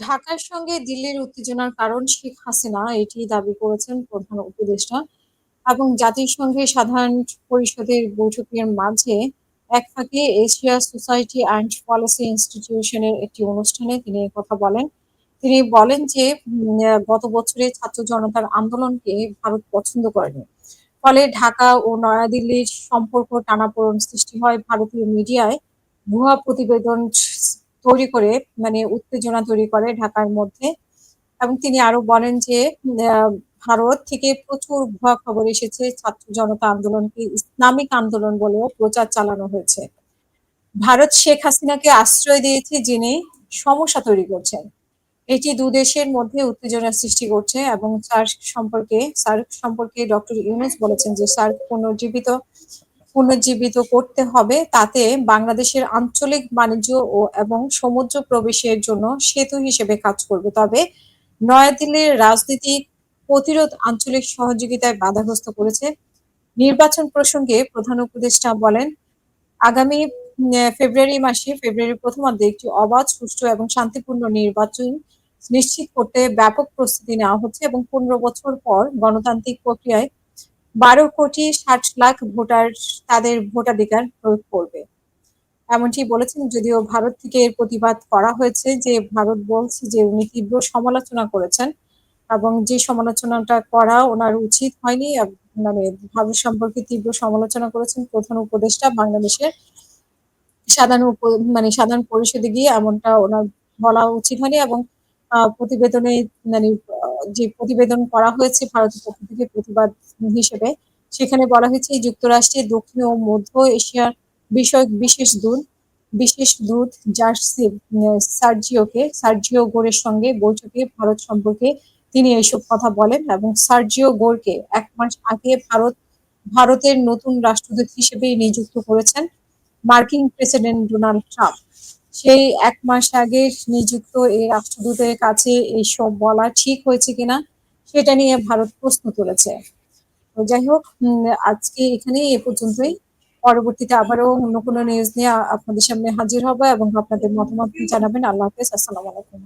ঢাকার সঙ্গে দিল্লির উত্তেজনার কারণ শেখ হাসিনা এটি দাবি করেছেন প্রধান উপদেষ্টা এবং জাতিসংঘের সাধারণ পরিষদের বৈঠকের মাঝে এক ফাঁকে এশিয়া সোসাইটি অ্যান্ড পলিসি ইনস্টিটিউশনের একটি অনুষ্ঠানে তিনি কথা বলেন। তিনি বলেন যে গত বছরে ছাত্র জনতার আন্দোলনকে ভারত পছন্দ করেনি। ফলে ঢাকা ও নয়াদিল্লির সম্পর্ক টানাপোড়ন সৃষ্টি হয় ভারতীয় মিডিয়ায়। ভুয়া প্রতিবেদন তৈরি করে মানে উত্তেজনা তৈরি করে ঢাকার মধ্যে। এবং তিনি আরও বলেন যে ভারত থেকে প্রচুর ভুয়া খবর এসেছে, ছাত্র জনতা আন্দোলনকে ইসলামিক আন্দোলন বলেও প্রচার চালানো হয়েছে। ভারত শেখ হাসিনাকে আশ্রয় দিয়েছে যিনি সমস্যা তৈরি করছেন। এটি দু দেশের মধ্যে উত্তেজনা সৃষ্টি করছে এবং সার্ক সম্পর্কে সার্ক সম্পর্কে ডক্টর ইউনুস বলেছেন যে, সার্ক পুনর্জীবিত পুনর্জীবিত করতে হবে, তাতে বাংলাদেশের আঞ্চলিক বাণিজ্য ও এবং সমুদ্র প্রবেশের জন্য সেতু হিসেবে কাজ করবে। তবে নয়াদিল্লির রাজনীতিক প্রতিরোধ আঞ্চলিক সহযোগিতায় বাধাগ্রস্ত করেছে। নির্বাচন প্রসঙ্গে প্রধান উপদেষ্টা বলেন, আগামী ফেব্রুয়ারি মাসে ফেব্রুয়ারির প্রথমার্ধে একটি অবাধ, সুষ্ঠু এবং শান্তিপূর্ণ নির্বাচন নিশ্চিত করতে ব্যাপক প্রস্তুতি নেওয়া হচ্ছে এবং পনেরো বছর পর গণতান্ত্রিক প্রক্রিয়ায় বারো কোটি ষাট লাখ ভোটার তাদের ভোটাধিকার প্রয়োগ করবে। এমনটি বলেছেন যদিও ভারত থেকে এর প্রতিবাদ করা হয়েছে যে ভারত বলছে যে উনি তীব্র সমালোচনা করেছেন এবং যে সমালোচনাটা করা ওনার উচিত হয়নি মানে ভারত সম্পর্কে তীব্র সমালোচনা করেছেন প্রধান উপদেষ্টা বাংলাদেশের সাধারণ মানে সাধারণ পরিষদে গিয়ে এমনটা ওনার বলা উচিত হয়নি এবং প্রতিবেদনে মানে যে প্রতিবেদন করা হয়েছে ভারতের পক্ষ থেকে প্রতিবাদ হিসেবে, সেখানে বলা হয়েছে যুক্তরাষ্ট্রের দক্ষিণ ও মধ্য এশিয়ার বিষয়ক বিশেষ দূত বিশেষ দূত জার্সি সার্জিওকে, সার্জিও গোরের সঙ্গে বৈঠকে ভারত সম্পর্কে তিনি এইসব কথা বলেন এবং সার্জিও গোরকে এক মাস আগে ভারত, ভারতের নতুন রাষ্ট্রদূত হিসেবে নিযুক্ত করেছেন মার্কিন প্রেসিডেন্ট ডোনাল্ড ট্রাম্প। সেই এক মাস আগে নিযুক্ত এই রাষ্ট্রদূতের কাছে এইসব বলা ঠিক হয়েছে কিনা সেটা নিয়ে ভারত প্রশ্ন তুলেছে। যাই হোক আজকে এখানে এ পর্যন্তই। পরবর্তীতে আবারও অন্য কোনো নিউজ নিয়ে আপনাদের সামনে হাজির হব এবং আপনাদের মতামত জানাবেন। আল্লাহ হাফেজ, আসসালাম আলাইকুম।